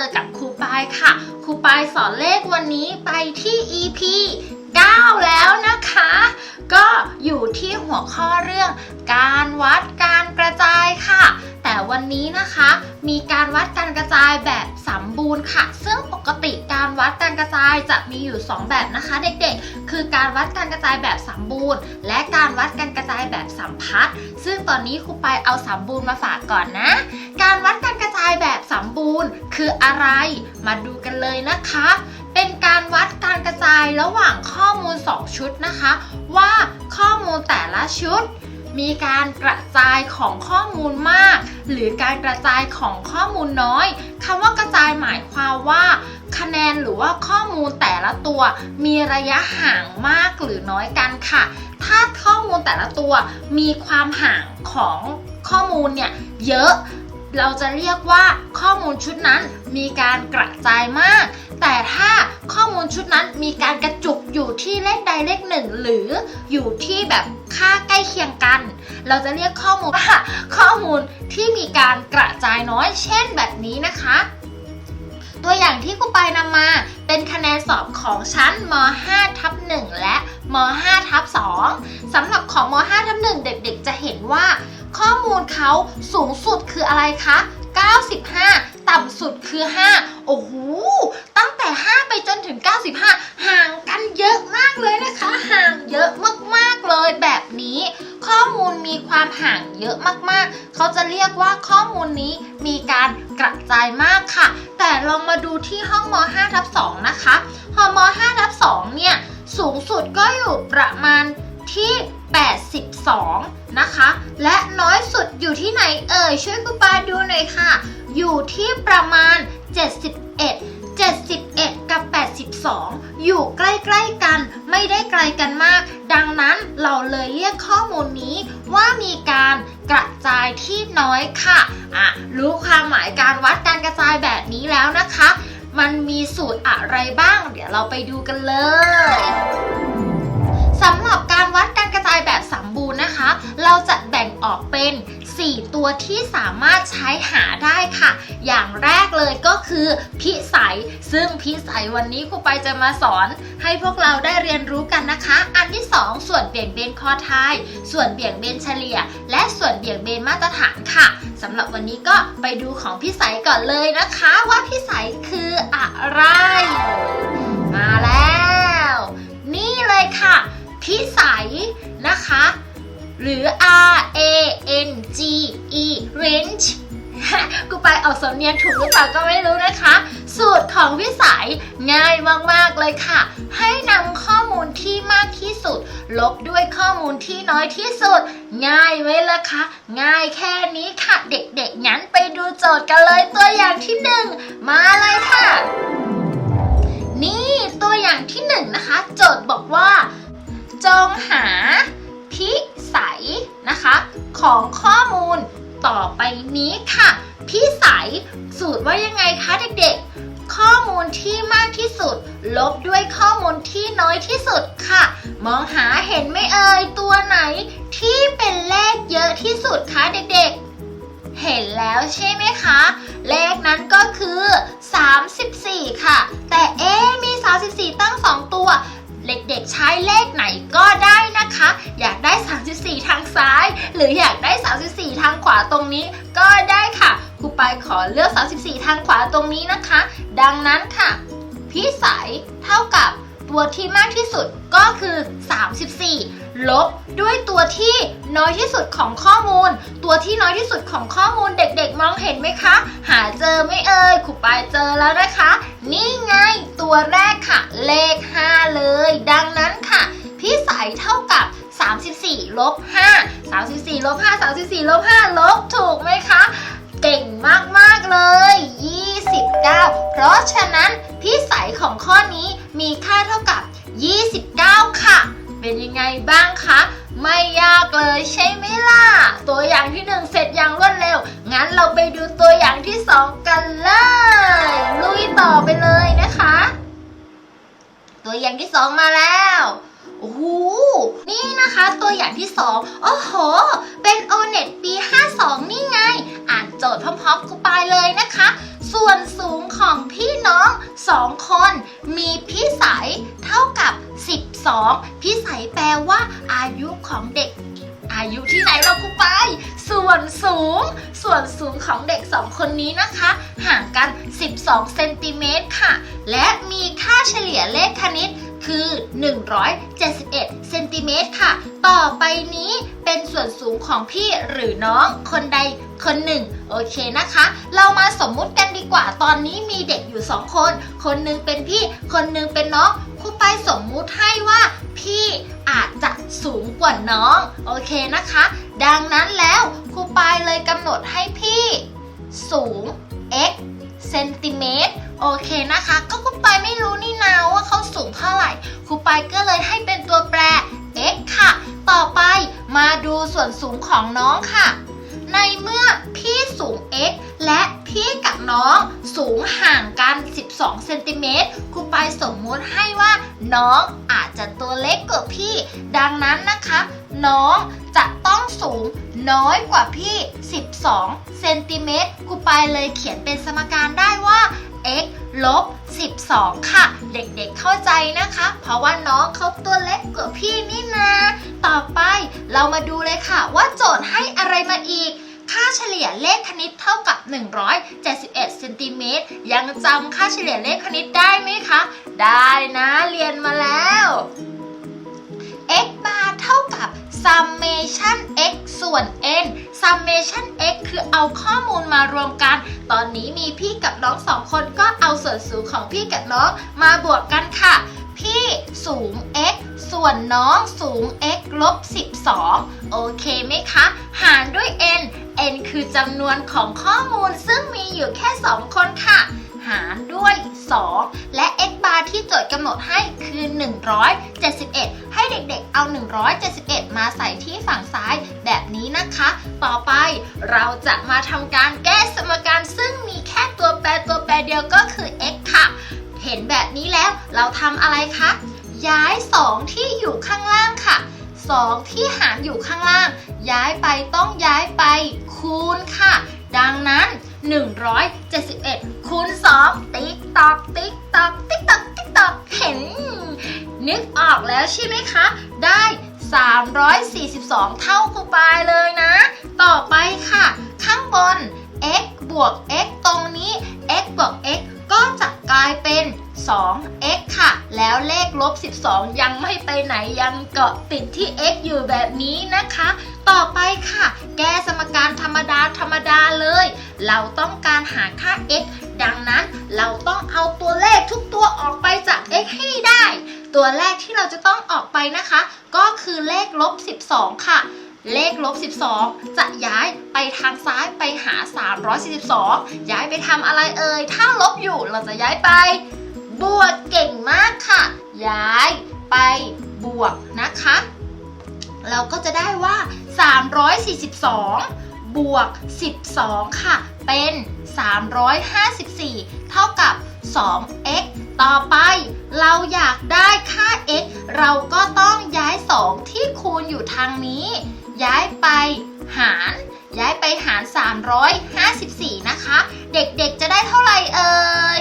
อกับครูปายค่ะครูปายสอนเลขวันนี้ไปที่ EP 9 แล้วนะคะ ก็อยู่ที่หัวข้อเรื่องการวัดการกระจายค่ะ แต่วันนี้นะคะมีการวัดการกระจายแบบสมบูรณ์ค่ะ ซึ่งปกติการวัดการกระจายจะมีอยู่ 2 แบบนะคะ เด็กๆ คือการวัดการกระจายแบบสมบูรณ์ และการวัดการกระจายแบบสัมพัทธ์ ซึ่งตอนนี้ครูไปเอาสมบูรณ์มาฝากก่อนนะ การวัดการกระจายแบบสมบูรณ์ คืออะไร มาดูกันเลยนะคะ เป็นการวัดการกระจายระหว่างข้อมูล 2 ชุดนะคะ ว่าข้อมูลแต่ละชุด มีการกระจายของข้อมูลมาก หรือการกระจายของข้อมูลน้อยคำว่ากระจายหมายความว่า คะแนนหรือว่าข้อมูลแต่ละตัว มีระยะห่างมากหรือน้อยกันค่ะ ถ้าข้อมูลแต่ละตัวมีความห่างของข้อมูลเนี่ยเยอะ เราจะเรียกว่าข้อมูลชุดนั้นมีการกระจายมาก แต่ถ้าข้อมูลชุดนั้นมีการกระจุกอยู่ที่เลขใดเลขหนึ่ง หรืออยู่ที่แบบค่าใกล้เคียงกัน เราจะเรียกข้อมูลว่าข้อมูลที่มีการกระจายน้อย เช่นแบบนี้นะคะ ตัวอย่างที่ครูไปนำมาเป็นคะแนนสอบของชั้นม 5 ทับ1และม 5 ทับ2สำหรับของม 5 ทับ1เด็กๆ จะเห็นว่า ข้อมูลเขาสูงสุดคืออะไรคะ 95 ต่ำสุดคือ 5 โอ้โห ตั้งแต่ 5 ไปจนถึง 95 ห่างกันเยอะมากเลยนะคะ ห่างเยอะมากๆเลยแบบนี้ ข้อมูลมีความห่างเยอะมากๆ เขาจะเรียกว่าข้อมูลนี้มีการกระจายมากค่ะ แต่ลองมาดูที่ห้องม5ทับ2นะคะห้องม5ทับ2เนี่ย สูงสุดก็อยู่ประมาณที่ 82 นะคะ และน้อยสุดอยู่ที่ไหนเอ่ย ช่วยคุณปาดูหน่อยค่ะ อยู่ที่ประมาณ 71 71 กับ 82 อยู่ใกล้ๆกัน ไม่ได้ไกลกันมาก ดังนั้นเราเลยเรียกข้อมูลนี้ว่ามีการกระจายที่น้อยค่ะอะ รู้ความหมายการวัดการกระจายแบบนี้แล้วนะคะ มันมีสูตรอะไรบ้าง เดี๋ยวเราไปดูกันเลยสำหรับการวัด เราจะแบ่งออกเป็น 4 ตัวที่สามารถใช้หาได้ค่ะ อย่างแรกเลยก็คือพิสัย ซึ่งพิสัยวันนี้ครูไปจะมาสอน ให้พวกเราได้เรียนรู้กันนะคะ อันที่ 2 ส่วนเบี่ยงเบนคอทาย ส่วนเบี่ยงเบนเฉลี่ย และส่วนเบี่ยงเบนมาตรฐานค่ะสำหรับวันนี้ก็ไปดูของพิสัยก่อนเลยนะคะ ว่าพิสัย สำเนียงถูกหรือเปล่าก็ไม่รู้นะคะ สูตรของพิสัยง่ายมาก ๆ เลยค่ะ ให้นำข้อมูลที่มากที่สุด ลบด้วยข้อมูลที่น้อยที่สุด ง่ายไหมล่ะคะ ง่ายแค่นี้ค่ะ เด็กๆงั้นไปดูโจทย์กันเลยตัวอย่างที่หนึ่งมาเลยค่ะ นี่ตัวอย่างที่หนึ่งนะคะ โจทย์บอกว่า จงหาพิสัยนะคะ ของข้อมูลต่อไปนี้ค่ะ พิสัยสูตรว่ายังไงคะเด็กๆ ข้อมูลที่มากที่สุด ลบด้วยข้อมูลที่น้อยที่สุดค่ะ มองหาเห็นไหมเอ่ยตัวไหน ที่เป็นเลขเยอะที่สุดคะเด็กๆ เห็นแล้วใช่ไหมคะ เลขนั้นก็คือ 34 ค่ะ แต่เอ๊มี 34 ตั้ง 2 ตัว เด็กๆใช้เลขไหนก็ได้นะคะ อยากได้ 34 ทางซ้าย หรืออยากได้ 34 ทางขวาตรงนี้ก็ได้ค่ะครูปายขอเลือก 34 ทางขวาตรงนี้นะคะ ดังนั้นค่ะพิสัยเท่ากับตัวที่มากที่สุดก็คือ 34 ลบด้วยตัวที่น้อยที่สุดของข้อมูล ตัวที่น้อยที่สุดของข้อมูลเด็กๆ มองเห็นไหมคะ หาเจอไม่เอ่ยครูปายเจอแล้วนะคะ นี่ไงตัวแรกค่ะ เลข 5 เลย ดังนั้นค่ะพิสัยเท่ากับ 34ลบ5 34ลบ5 34ลบ5ลบถูกไหมคะ เก่งมากๆเลย 29 เพราะฉะนั้นพิสัยของข้อนี้มีค่าเท่ากับ 29 ค่ะ เป็นยังไงบ้างคะ ไม่ยากเลยใช่ไหมล่ะ ตัวอย่างที่หนึ่งเสร็จอย่างรวดเร็ว งั้นเราไปดูตัวอย่างที่สองกันเลย ลุยต่อไปเลยนะคะ ตัวอย่างที่สองมาแล้วโอ้โหนี่นะคะตัวอย่างที่สองโอ้โห เป็น o n e t ปี 52 นี่ไง อ่านโจทย์พร้อมๆกูไปเลยนะคะ ส่วนสูงของพี่น้อง 2 คน มีพิสัยเท่ากับ 12 พิสัยแปลว่า อายุของเด็ก อายุที่ไหนเราครูไป ส่วนสูง ส่วนสูงของเด็ก 2 คนนี้นะคะ ห่างกัน 12 เซนติเมตรค่ะ และมีค่าเฉลี่ยเลขคณิตคือ 171 เซนติเมตรค่ะ ต่อไปนี้เป็นส่วนสูงของพี่หรือน้องคนใดคนหนึ่ง โอเคนะคะ เรามาสมมุติกันดีกว่า ตอนนี้มีเด็กอยู่สองคน คนหนึ่งเป็นพี่ คนหนึ่งเป็นน้อง ไปสมมุติให้ว่าพี่อาจจะสูงกว่าน้อง โอเคนะคะ ดังนั้นแล้วครูปายเลยกำหนดให้พี่สูง x เซนติเมตรโอเคนะคะ ก็ครูปายไม่รู้นี่นาว่าเขาสูงเท่าไหร่ครูปายก็เลยให้เป็นตัวแปร x ค่ะ ต่อไปมาดูส่วนสูงของน้องค่ะ ในเมื่อพี่สูง x และพี่กับน้องสูงห่างกัน 12 เซนติเมตรครูปายสมมุติให้ว่าน้องอาจจะตัวเล็กกว่าพี่ ดังนั้นนะคะ น้องจะต้องสูงน้อยกว่าพี่ 12 เซนติเมตรครูปายเลยเขียนเป็นสมการได้ว่า x ลบ 12 ค่ะ เด็กๆเข้าใจนะคะ เพราะว่าน้องเขาตัวเล็กกว่าพี่นี่นา ต่อไปเรามาดูเลยค่ะ ว่าโจทย์ให้อะไรมาอีก ค่าเฉลี่ยเลขคณิตเท่ากับ 171เซนติเมตรยังจำค่าเฉลี่ยเลขคณิตได้ไหมคะ ได้นะเรียนมาแล้ว x bar เท่ากับ summation x ส่วน n summation x คือเอาข้อมูลมารวมกัน ตอนนี้มีพี่กับน้องสองคนก็เอาส่วนสูงของพี่กับน้องมาบวกกันค่ะ พี่สูง x ส่วนน้องสูง x ลบ 12 โอเคไหมคะ หารด้วย n n คือจำนวนของข้อมูลซึ่งมีอยู่แค่ 2 คนค่ะารด้วย 2 และ x bar ที่โจทย์กำหนดให้คือ 171 ให้เด็กๆเอา 171 มาใส่ที่ฝั่งซ้ายแบบนี้นะคะ ต่อไปเราจะมาทำการแก้สมการซึ่งมีแค่ตัวแปรตัวแปรเดียวก็คือ x ค่ะ เห็นแบบนี้แล้วเราทำอะไรคะ ย้าย 2 ที่อยู่ข้างล่างค่ะ 2 ที่หารอยู่ข้างล่าง ย้ายไปต้องย้ายไปคูณค่ะ ดังนั้น 171 คูณ2ติ๊กตอกติ๊กตอกติ๊กตอกติ๊กตอกเห็น นึกออกแล้วใช่ไหมคะ ได้ 342 เท่าคูปายเลยนะ ต่อไปค่ะ ข้างบน x บวก x ตรงนี้ x บวก x ก็จะกลายเป็น 2x ค่ะ แล้วเลขลบ 12 ยังไม่ไปไหนยังเกาะติดที่ x อยู่แบบนี้นะคะ ต่อไปค่ะ แก้สมการธรรมดาธรรมดาเลย เราต้องการหาค่า x ดังนั้นเราต้องเอาตัวเลขทุกตัวออกไปจาก x ให้ได้ ตัวแรกที่เราจะต้องออกไปนะคะ ก็คือเลขลบ 12 ค่ะ เลขลบ 12 จะย้ายไปทางซ้ายไปหา 342 ย้ายไปทำอะไรเอ่ย ถ้าลบอยู่เราจะย้ายไป บวกเก่งมากค่ะ ย้ายไปบวกนะคะ เราก็จะได้ว่า 342 บวก 12 ค่ะ เป็น 354 เท่ากับ 2x ต่อไป เราอยากได้ค่า x เราก็ต้องย้าย 2 ที่คูณอยู่ทางนี้ ย้ายไปหาร ย้ายไปหาร 354 นะคะ เด็กๆจะได้เท่าไหร่เอ่ย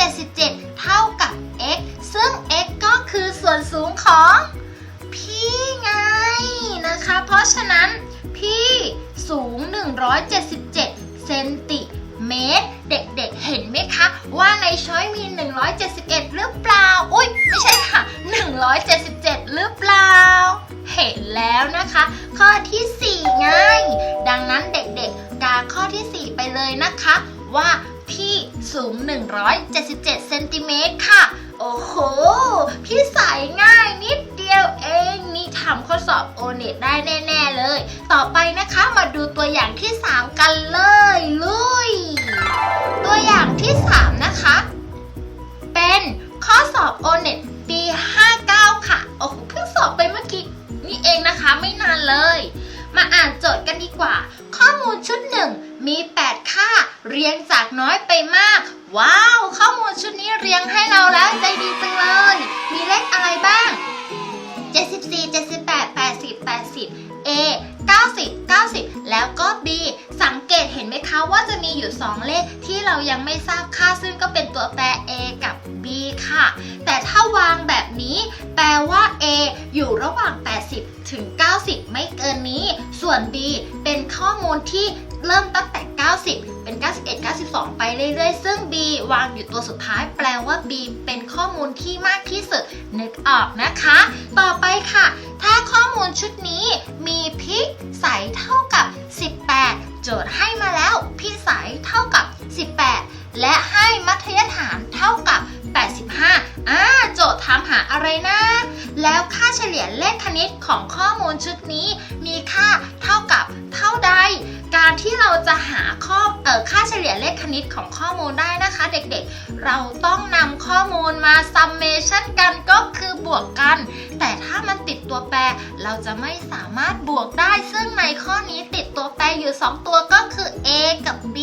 177 เท่ากับ x ซึ่ง x ก็คือส่วนสูงของพี่ไงนะคะ เพราะฉะนั้นพี่สูง 177เซนติเมตร เด็กๆ เห็นไหมคะ ว่าในช้อยมี 171 หรือเปล่า อุ้ยไม่ใช่ค่ะ 177 หรือเปล่า เห็นแล้วนะคะ ข้อที่ 4 ไง ดังนั้นเด็กๆ กาข้อที่ 4 ไปเลยนะคะ ว่าพี่สูง 177 เซนติเมตรค่ะ โอ้โห พี่ใส่ง่ายนิด ดียวเองนี่ทำข้อสอบโอเน็ตได้แน่ ๆเลย ต่อไปนะคะมาดูตัวอย่างที่ 3 กันเลยลุย ตัวอย่างที่ 3 นะคะ เป็นข้อสอบโอเน็ตปี 59 ค่ะ โอ้โหเพิ่งสอบไปเมื่อกี้นี่เองนะคะไม่นานเลย มาอ่านโจทย์กันดีกว่า ข้อมูลชุดหนึ่งมี 8 ค่า เรียงจากน้อยไปมาก ว้าว ข้อมูลชุดนี้เรียงให้เราแล้วใจดีจังเลย มีเลขอะไรบ้าง 74 78 80 80 A 90 90 แล้วก็ B สังเกตเห็นไหมคะว่าจะมีอยู่ 2 เลขที่เรายังไม่ทราบค่าซึ่งก็เป็นตัวแปร A กับ B ค่ะ แต่ถ้าวางแบบนี้ แปลว่า A อยู่ระหว่าง 80 ถึง 90 ไม่เกินนี้ ส่วน B เป็นข้อมูลที่ เริ่มตั้งแต่ 90 เป็น 91 92 ไปเรื่อยๆ ซึ่ง B วางอยู่ตัวสุดท้าย แปลว่า B เป็นข้อมูลที่มากที่สุด นึกออกนะคะ ต่อไปค่ะ ถ้าข้อมูลชุดนี้มีพิใสเท่ากับ 18 โจทย์ให้มาแล้วพิใสเท่ากับ 18 และให้มัธยฐานเท่ากับ 85อ่าโจทย์ถามหาอะไรนะ แล้วค่าเฉลี่ยเลขคณิตของข้อมูลชุดนี้มีค่า จะหาข้อออค่าเฉลี่ยเลขคณิตของข้อมูลได้นะคะ เด็กๆ เราต้องนำข้อมูลมา summation กันก็คือบวกกัน แต่ถ้ามันติดตัวแปรเราจะไม่สามารถบวกได้ ซึ่งในข้อนี้ติดตัวแปรอยู่ 2 ตัวก็คือ a กับ b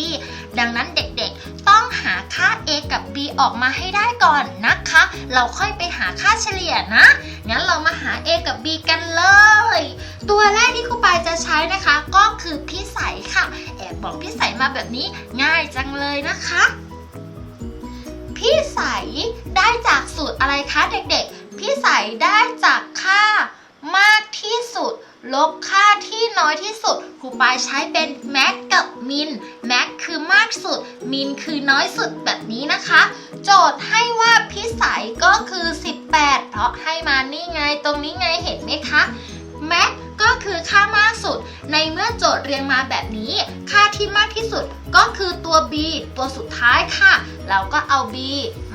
ดังนั้นเด็กๆ ต้องหาค่า a กับ b ออกมาให้ได้ก่อนนะคะ เราค่อยไปหาค่าเฉลี่ยนะ งั้นเรามาหา a กับ b กันเลย ตัวแรกที่ครูปายจะใช้นะคะก็คือพิสัยค่ะ บอกพิสัยมาแบบนี้ง่ายจังเลยนะคะพิสัยได้จากสูตรอะไรคะเด็กๆพิสัยได้จากค่ามากที่สุด ลบค่าที่น้อยที่สุดครูปายใช้เป็นแม็กกับมินแม็กคือมากสุด มินคือน้อยสุดแบบนี้นะคะ โจทย์ให้ว่าพิสัยก็คือ 18 เพราะให้มานี่ไงตรงนี้ไงเห็นไหมคะแม็กก็คือค่า ในเมื่อโจทย์เรียงมาแบบนี้ ค่าที่มากที่สุดก็คือตัว b ตัวสุดท้ายค่ะ เราก็เอา b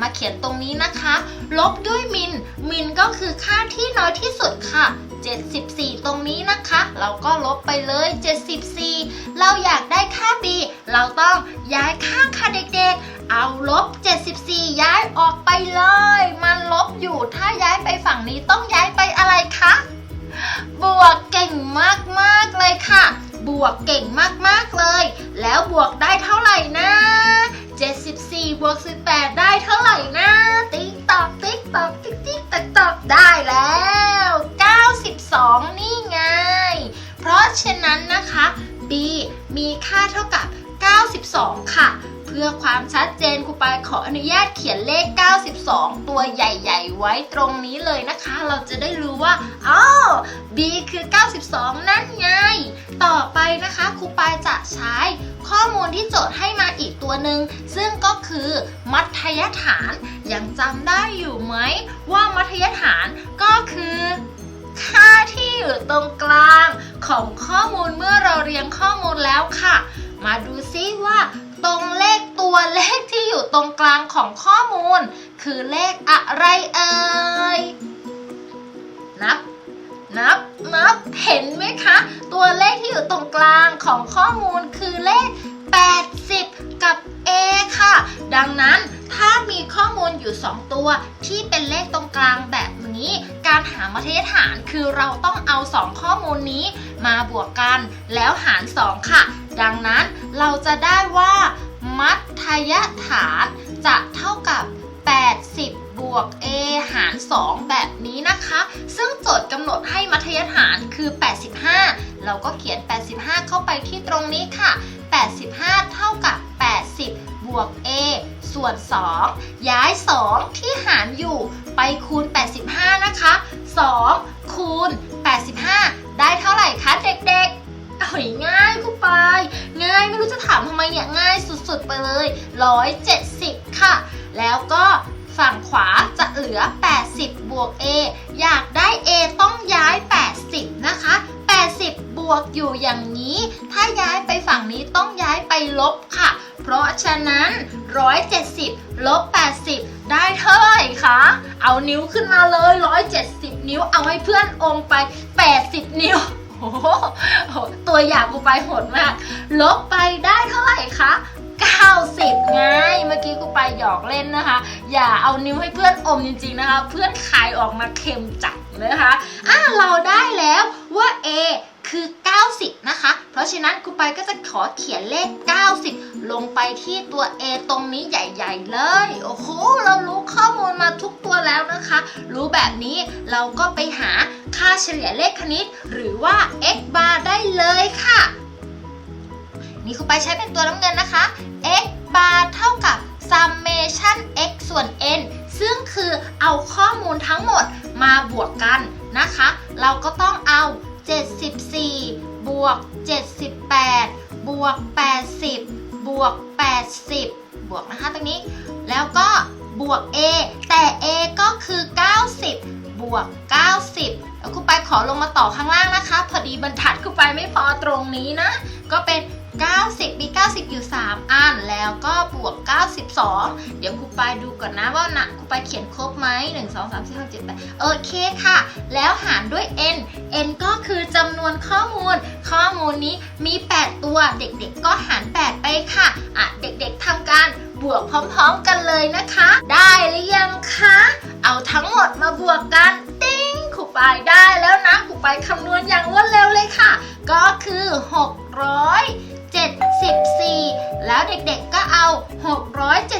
มาเขียนตรงนี้นะคะ ลบด้วยมิน มินก็คือค่าที่น้อยที่สุดค่ะ 74 ตรงนี้นะคะ เราก็ลบไปเลย 74 เราอยากได้ค่า b เราต้องย้ายข้าค่ะเด็กๆ เอาลบ 74 ย้ายออกไปเลย มันลบอยู่ ถ้าย้ายไปฝั่งนี้ต้องย้ายไปอะไรคะ บวกเก่งมากๆเลยค่ะ บวกเก่งมากๆเลย แล้วบวกได้เท่าไหร่นะ 74 บวก 18 ได้เท่าไหร่นะ ติ๊กตอกติ๊กตอกติ๊กติ๊กตอกตอกได้แล้ว 92 นี่ไง เพราะฉะนั้นนะคะ b มีค่าเท่ากับ 92 ค่ะ พื่อความชัดเจนครูปายขออนุญาตเขียนเลข 92 ตัวใหญ่ ๆ ไว้ตรงนี้เลยนะคะ เราจะได้รู้ว่าอ๋อ b คือ 92 นั่นไง ต่อไปนะคะครูปายจะใช้ข้อมูลที่โจทย์ให้มาอีกตัวหนึ่งซึ่งก็คือมัธยฐานยังจำได้อยู่ไหมว่ามัธยฐานก็คือค่าที่อยู่ตรงกลางของข้อมูลเมื่อเราเรียงข้อมูลแล้วค่ะ มาดูซิว่า ตรงเลขตัวเลขที่อยู่ตรงกลางของข้อมูล คือเลขอะไรเอ่ย นับ นับ นับ เห็นไหมคะ ตัวเลขที่อยู่ตรงกลางของข้อมูลคือเลข 80 กับ A ค่ะ ดังนั้นถ้ามีข้อมูลอยู่ 2 ตัวที่เป็นเลขตรงกลางแบบนี้ การหามัธยฐานคือเราต้องเอา 2 ข้อมูลนี้มาบวกกันแล้วหาร 2 ค่ะ ดังนั้นเราจะได้ว่า มัธยฐานจะเท่ากับ 80 บวก a หาร 2 แบบนี้นะคะ ซึ่งโจทย์กำหนดให้มัธยฐานคือ 85 เราก็เขียน 85 เข้าไปที่ตรงนี้ค่ะ 85 เท่ากับ 80 บวก a ส่วน 2 ย้าย 2 ที่หารอยู่ไปคูณ 85 นะคะ 2 คูณ ไปเลย 170 ค่ะ แล้วก็ฝั่งขวาจะเหลือ 80 บวก a อยากได้ a ต้องย้าย 80 นะคะ 80 บวกอยู่อย่างนี้ ถ้าย้ายไปฝั่งนี้ต้องย้ายไปลบค่ะ เพราะฉะนั้น 170 ลบ 80 ได้เท่าไหร่คะ เอานิ้วขึ้นมาเลย 170 นิ้ว เอาให้เพื่อนอมไป 80 นิ้วโอ้โหตัวอย่างกูไปโหดมาก ลบไปได้เท่าไหร่คะ 90 ไง เมื่อกี้กูไปหยอกเล่นนะคะ อย่าเอานิ้วให้เพื่อนอมจริงๆนะคะ เพื่อนคายออกมาเค็มจัดนะคะ อะเราได้แล้วว่า A คือ 90 นะคะ เพราะฉะนั้นครูไปก็จะขอเขียนเลข 90 ลงไปที่ตัว A ตรงนี้ใหญ่ๆเลย โอ้โห เรารู้ข้อมูลมาทุกตัวแล้วนะคะ รู้แบบนี้เราก็ไปหาค่าเฉลี่ยเลขคณิต หรือว่า x bar ได้เลยค่ะ นี่คุณไปใช้เป็นตัวน้ำเงินนะคะ A ว่านะครูปเขียนครบไหม1 2 3 4 5 7 8โอเคค่ะ แล้วหารด้วย n n ก็คือจำนวนข้อมูล ข้อมูลนี้มี 8 ตัว เด็กๆ ก็หาร 8 ไปค่ะ อะ เด็กๆทำการบวกพร้อมๆกันเลยนะคะ ได้หรือยังคะ เอาทั้งหมดมาบวกกัน ติ้งครูปายได้แล้วนะครูปายคำนวณอย่างรวดเร็วเลยค่ะ ก็คือ 674 แล้วเด็กๆก็เอา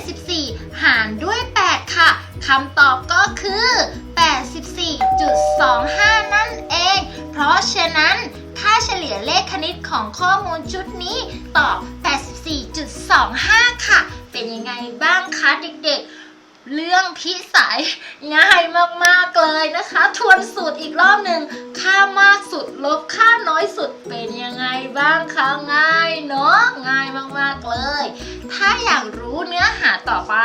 674 หารด้วย 8 ค่ะคำตอบก็คือ 84.25 นั่นเอง เพราะฉะนั้นค่าเฉลี่ยเลขคณิตของข้อมูลชุดนี้ตอบ 84.25 ค่ะ เป็นยังไงบ้างคะเด็กๆเรื่องพิสัยง่ายมาก ๆ เลยนะคะ ทวนสูตรอีกรอบหนึ่ง ค่ามากสุดลบค่าน้อยสุดเป็นยังไงบ้างคะง่ายเนาะง่ายมากๆเลย ถ้าอยากรู้เนื้อหาต่อไป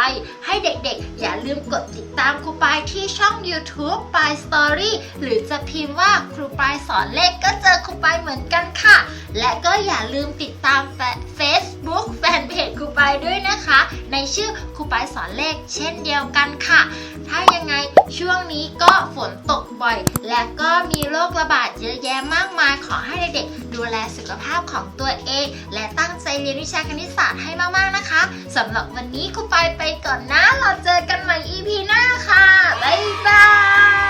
ให้เด็กๆ อย่าลืมกดติดตามครูปายที่ช่อง YouTube ปาย Story หรือจะพิมพ์ว่าครูปายสอนเลขก็เจอครูปายเหมือนกันค่ะ และก็อย่าลืมติดตามแฟ Facebook แฟนเพจครูปายด้วยนะคะ ในชื่อครูปายสอนเลขเช่นเดียวกันค่ะ ถ้ายังไงช่วงนี้ก็ฝนตกบ่อย และก็มีโรคคระบาดเยอะแยะมากมาย ขอให้เด็กๆดูแลสุขภาพของตัวเอง และตั้งใจเรียนวิชาคณิตศาสตร์ให้มากๆนะคะสำหรับวันนี้ครูปายไปก่อนนะ เราเจอกันใหม่ EP หน้าค่ะ บ๊ายบาย